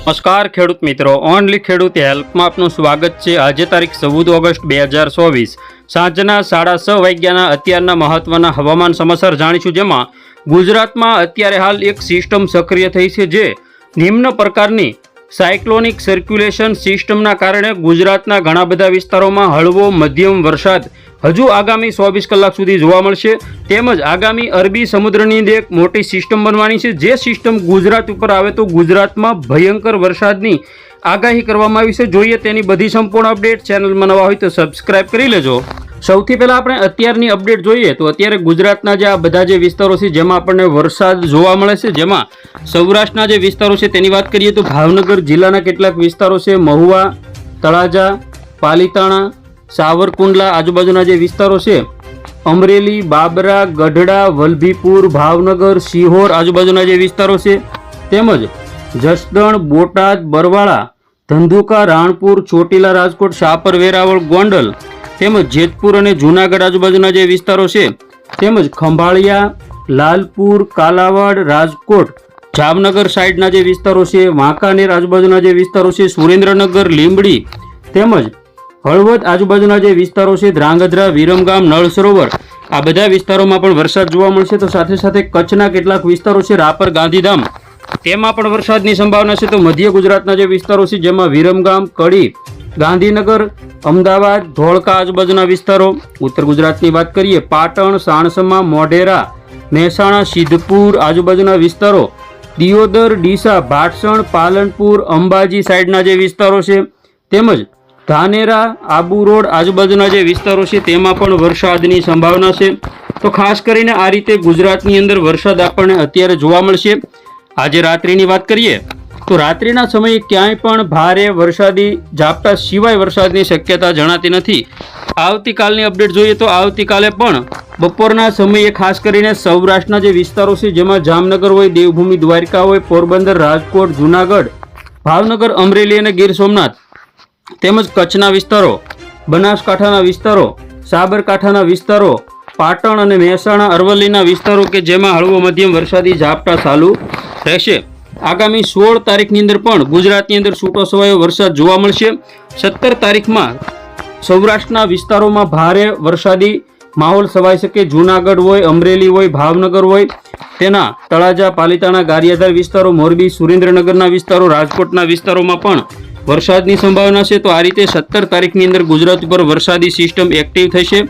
નમસ્કાર, ખેડૂત મિત્રો. ઓનલી ખેડૂત હેલ્પમાં આપનું સ્વાગત છે. આજે તારીખ ચૌદ ઓગસ્ટ બે હજાર ચોવીસ. સાંજના સાડા છ વાગ્યાના અત્યારના મહત્વના હવામાન સમાચાર જાણીશું જેમાં ગુજરાતમાં અત્યારે હાલ એક સિસ્ટમ સક્રિય થઈ છે જે નિમ્ન પ્રકારની સાયક્લોનિક સર્ક્યુલેશન સિસ્ટમના કારણે ગુજરાતના ઘણા બધા વિસ્તારોમાં હળવો મધ્યમ વરસાદ હજુ આગામી ચોવીસ કલાક સુધી જોવા મળશે. તેમજ આગામી અરબી સમુદ્રની એક મોટી સિસ્ટમ બનવાની છે. જે સિસ્ટમ ગુજરાત ઉપર આવે તો ગુજરાતમાં ભયંકર વરસાદની આગાહી કરવામાં આવી છે. જોઈએ તેની બધી સંપૂર્ણ અપડેટ. ચેનલમાં નવા હોય તો સબસ્ક્રાઇબ કરી લેજો. સૌથી પહેલાં આપણે અત્યારની અપડેટ જોઈએ તો અત્યારે ગુજરાતના જે આ બધા જે વિસ્તારો છે, જેમાં આપણને વરસાદ જોવા મળે છે, જેમાં સૌરાષ્ટ્રના જે વિસ્તારો છે, તેની વાત કરીએ તો ભાવનગર જિલ્લાના કેટલાક વિસ્તારો છે, મહુવા, તળાજા, પાલીતાણા, સાવરકુંડલા આજુબાજુના જે વિસ્તારો છે, અમરેલી, બાબરા, ગઢડા, વલભીપુર, ભાવનગર સિહોર આજુબાજુના જે વિસ્તારો છે, તેમજ જસદણ, બોટાદ, બરવાળા, ધંધુકા, રાણપુર, ચોટીલા, રાજકોટ શાપર વેરાવળ, ગોંડલ તેમજ જેતપુર અને જૂનાગઢ આજુબાજુના જે વિસ્તારો છે તેમજ ખંભાળિયા, લાલપુર, કાલાવાડ, રાજકોટ, જામનગર સાઈડના જે વિસ્તારો છે, વાંકાનેર આજુબાજુના જે વિસ્તારો છે, સુરેન્દ્રનગર, લીંબડી તેમજ હળવદ આજુબાજુના જે વિસ્તારો છે, ધ્રાંગધ્રા, વિરમગામ નળ સરોવર આ બધા વિસ્તારોમાં પણ વરસાદ જોવા મળશે. તો સાથે સાથે કચ્છના કેટલાક વિસ્તારો છે, રાપર, ગાંધીધામ, તેમાં પણ વરસાદની સંભાવના છે. તો મધ્ય ગુજરાતના જે વિસ્તારો છે, જેમાં વિરમગામ, કડી ગાંધીનગર, અમદાવાદ, ધોળકા, આજુબાજુના વિસ્તારો. ઉત્તર ગુજરાતની વાત કરીએ, પાટણ, સાણસમા, મોઢેરા, મહેસાણા, સિદ્ધપુર, આજુબાજુના વિસ્તારો. દિયોદર, ડીસા, ભાટસણ, પાલનપુર, અંબાજી સાઈડના જે વિસ્તારો છે, તેમજ ધાનેરા, આબુ રોડ, આજુબાજુના જે વિસ્તારો છે, તેમાં પણ વરસાદની સંભાવના છે. તો ખાસ કરીને આ રીતે ગુજરાતની અંદર વરસાદ આપણને અત્યારે જોવા મળશે. આજે રાત્રિની વાત કરીએ તો રાત્રિના સમયે ક્યાંય પણ ભારે વરસાદી ઝાપટા સિવાય વરસાદની શક્યતા જણાતી નથી. આવતીકાલની અપડેટ જોઈએ તો આવતીકાલે પણ બપોરના સમયે ખાસ કરીને સૌરાષ્ટ્રના જે વિસ્તારો છે, જેમાં જામનગર હોય, દેવભૂમિ, દ્વારકા હોય, પોરબંદર, રાજકોટ, જુનાગઢ, ભાવનગર, અમરેલી અને ગીર સોમનાથ તેમજ કચ્છના વિસ્તારો, બનાસકાંઠાના વિસ્તારો, સાબરકાંઠાના વિસ્તારો, પાટણ અને મહેસાણા, અરવલ્લીના વિસ્તારો કે જેમાં હળવો મધ્યમ વરસાદી ઝાપટા ચાલુ રહેશે. આગામી સોળ તારીખની અંદર પણ ગુજરાતની અંદર છૂટો છવાયો વરસાદ જોવા મળશે. સત્તર તારીખમાં સૌરાષ્ટ્રના વિસ્તારોમાં ભારે વરસાદી માહોલ સવાઈ શકે. જૂનાગઢ હોય, અમરેલી હોય, ભાવનગર હોય, તેના તળાજા, પાલીતાણા, ગારિયાધાર વિસ્તારો, મોરબી, સુરેન્દ્રનગરના વિસ્તારો, રાજકોટના વિસ્તારોમાં પણ વરસાદની સંભાવના છે. તો આ રીતે સત્તર તારીખની અંદર ગુજરાત ઉપર વરસાદી સિસ્ટમ એક્ટિવ થશે.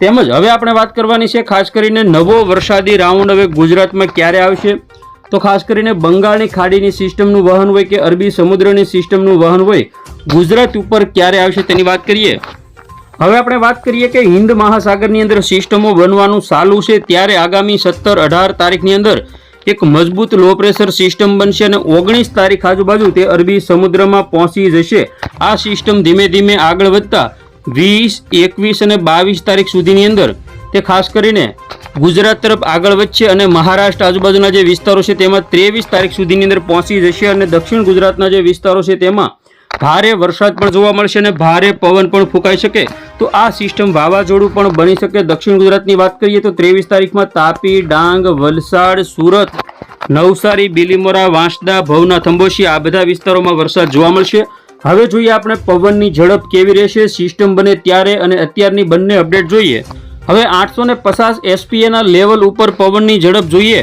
તેમજ હવે આપણે વાત કરવાની છે ખાસ કરીને નવો વરસાદી રાઉન્ડ હવે ગુજરાતમાં ક્યારે આવશે. તો ખાસ કરીને બંગાળની ખાડીની સિસ્ટમનું વહન હોય કે અરબી સમુદ્રની સિસ્ટમનું વહન હોય, ગુજરાત ઉપર ક્યારે આવશે તેની વાત કરીએ? હવે આપણે વાત કરીએ કે હિન્દ મહાસાગરની અંદર સિસ્ટમો બનવાનું ચાલુ છે ત્યારે આગામી સત્તર અઢાર તારીખની અંદર એક મજબૂત લો પ્રેશર સિસ્ટમ બનશે અને ઓગણીસ તારીખ આજુબાજુ તે અરબી સમુદ્રમાં પહોંચી જશે. આ સિસ્ટમ ધીમે ધીમે આગળ વધતા વીસ, એકવીસ અને બાવીસ તારીખ સુધીની અંદર. તે ખાસ કરીને ગુજરાત તરફ આગળ વધશે અને મહારાષ્ટ્ર આજુબાજુના જે વિસ્તારો છે તેમાં ત્રેવીસ તારીખ સુધીની અંદર પહોંચી જશે અને દક્ષિણ ગુજરાતના જે વિસ્તારો છે તેમાં ભારે વરસાદ પણ જોવા મળશે અને ભારે પવન પણ ફૂંકાઈ શકે. તો આ સિસ્ટમ વાવાઝોડું પણ બની શકે. દક્ષિણ ગુજરાતની વાત કરીએ તો ત્રેવીસ તારીખમાં તાપી, ડાંગ, વલસાડ, સુરત, નવસારી, બિલીમોરા, વાંસદા, ભવના થંબોશી આ બધા વિસ્તારોમાં વરસાદ જોવા મળશે. હવે જોઈએ આપણે પવનની ઝડપ કેવી રહેશે, સિસ્ટમ બને ત્યારે અને અત્યારની બંને અપડેટ જોઈએ. હવે આઠસો ને પચાસ એસપીએના લેવલ ઉપર પવનની ઝડપ જોઈએ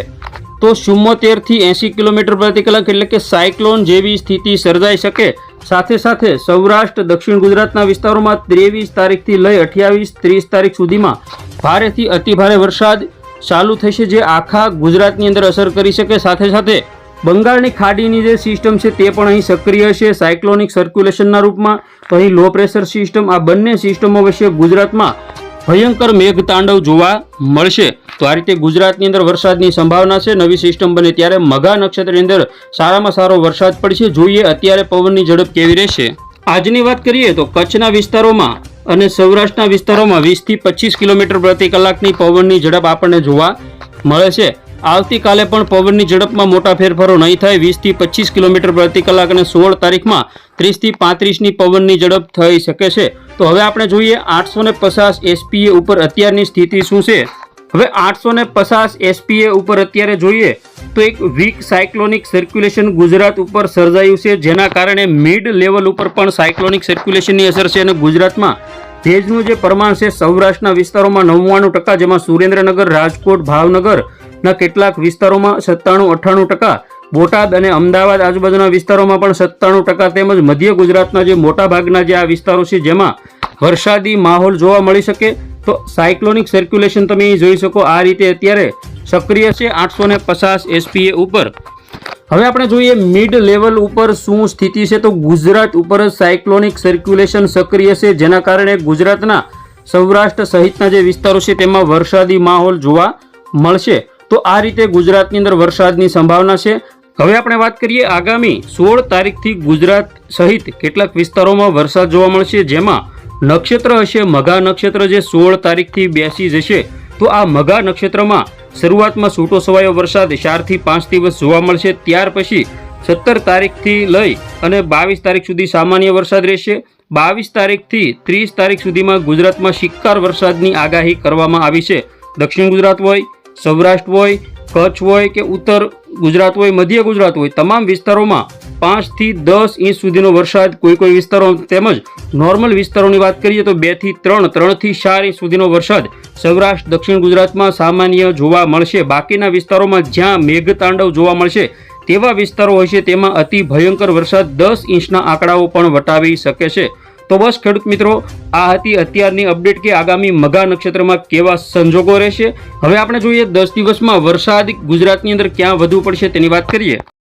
તો ચુમ્મોતેરથી એંસી કિલોમીટર પ્રતિ કલાક એટલે કે સાયક્લોન જેવી સ્થિતિ સર્જાઈ શકે. સાથે સાથે સૌરાષ્ટ્ર, દક્ષિણ ગુજરાતના વિસ્તારોમાં ત્રેવીસ તારીખથી લઈ અઠ્યાવીસ, ત્રીસ તારીખ સુધીમાં ભારેથી અતિભારે વરસાદ ચાલુ થશે જે આખા ગુજરાતની અંદર અસર કરી શકે. સાથે સાથે બંગાળની ખાડીની જે સિસ્ટમ છે તે પણ અહીં સક્રિય છે. સાયક્લોનિક સર્ક્યુલેશનના રૂપમાં તો અહીં લો પ્રેશર સિસ્ટમ આ બંને સિસ્ટમો વચ્ચે ગુજરાતમાં ભયંકર મેઘતાંડવ જોવા મળશે. તો આ રીતે ગુજરાતની અંદર વરસાદની સંભાવના છે. નવી સિસ્ટમ બને ત્યારે મઘા નક્ષત્રની અંદર સારામાં સારો વરસાદ પડશે. જોઈએ અત્યારે પવનની ઝડપ કેવી રહેશે. આજની વાત કરીએ તો કચ્છના વિસ્તારોમાં અને સૌરાષ્ટ્રના વિસ્તારોમાં વીસથી પચીસ કિલોમીટર પ્રતિ કલાકની પવનની ઝડપ આપણને જોવા મળે છે. આવતીકાલે પણ પવનની ઝડપમાં મોટા ફેરફારો નહીં થાય. વીસથી પચીસ કિલોમીટર પ્રતિ કલાક અને સોળ તારીખમાં ત્રીસથી પાંત્રીસની પવનની ઝડપ થઈ શકે છે. તો હવે આપણે જોઈએ આઠસો ને પચાસ એસપીએ ઉપર અત્યારની સ્થિતિ શું છે? હવે આઠસો ને પચાસ એસપીએ ઉપર અત્યારે જોઈએ તો એક વીક સાયક્લોનિક સર્ક્યુલેશન ગુજરાત ઉપર સર્જાયું છે, જેના કારણે મિડ લેવલ ઉપર પણ સાયક્લોનિક સર્ક્યુલેશનની અસર છે અને ગુજરાતમાં ભેજનું જે પ્રમાણ છે, સૌરાષ્ટ્રના વિસ્તારોમાં નવ્વાણું ટકા, જેમાં સુરેન્દ્રનગર, રાજકોટ, ભાવનગરના કેટલાક વિસ્તારોમાં સત્તાણું, અઠ્ઠાણું ટકા બોટાદ અને અમદાવાદ આજુબાજુના વિસ્તારોમાં પણ સત્તાણું ટકા તેમજ મધ્ય ગુજરાતના જે મોટાભાગના જે આ વિસ્તારો છે, જેમાં વરસાદી માહોલ જોવા મળી શકે, તો સાયક્લોનિક સર્ક્યુલેશન તમે જોઈ શકો. આ રીતે અત્યારે સક્રિય છે આઠસો ને પચાસ એસપીએ ઉપર. હવે આપણે જોઈએ મિડ લેવલ ઉપર શું સ્થિતિ છે, તો ગુજરાત ઉપર સાયક્લોનિક સર્ક્યુલેશન સક્રિય છે, જેના કારણે ગુજરાતના સૌરાષ્ટ્ર સહિતના જે વિસ્તારો છે, તેમાં વરસાદી માહોલ જોવા મળશે. તો આ રીતે ગુજરાતની અંદર વરસાદની સંભાવના છે. હવે આપણે વાત કરીએ આગામી સોળ તારીખથી ગુજરાત સહિત કેટલાક વિસ્તારોમાં વરસાદ જોવા મળશે, જેમાં નક્ષત્ર હશે, મઘા નક્ષત્ર જે સોળ તારીખથી બેસી જશે, તો આ મઘા નક્ષત્રમાં શરૂઆતમાં છૂટો છવાયો વરસાદ ચારથી પાંચ દિવસ જોવા મળશે, ત્યાર પછી સત્તર તારીખથી લઈ અને બાવીસ તારીખ સુધી સામાન્ય વરસાદ રહેશે. બાવીસ તારીખથી ત્રીસ તારીખ સુધીમાં ગુજરાતમાં શિક્કાર વરસાદની આગાહી કરવામાં આવી છે. દક્ષિણ ગુજરાત હોય, સૌરાષ્ટ્ર હોય, કચ્છ હોય કે ઉત્તર ગુજરાત હોય, મધ્ય ગુજરાત હોય, તમામ વિસ્તારોમાં પાંચથી દસ ઇંચ સુધીનો વરસાદ કોઈ કોઈ વિસ્તારો તેમજ નોર્મલ વિસ્તારોની વાત કરીએ તો બેથી ત્રણ, ત્રણથી ચાર ઇંચ સુધીનો વરસાદ સૌરાષ્ટ્ર, દક્ષિણ ગુજરાતમાં સામાન્ય જોવા મળશે. બાકીના વિસ્તારોમાં જ્યાં મેઘતાંડવ જોવા મળશે તેવા વિસ્તારો હોય છે તેમાં અતિ ભયંકર વરસાદ દસ ઇંચના આંકડાઓ પણ વટાવી શકે છે. તો બસ ખેડૂત મિત્રો, આ હતી અત્યારની અપડેટ કે આગામી મઘા નક્ષત્રમાં કેવા સંજોગો રહેશે. હવે આપણે જોઈએ દસ દિવસમાં વરસાદ ગુજરાતની અંદર ક્યાં વધુ પડશે તેની વાત કરીએ.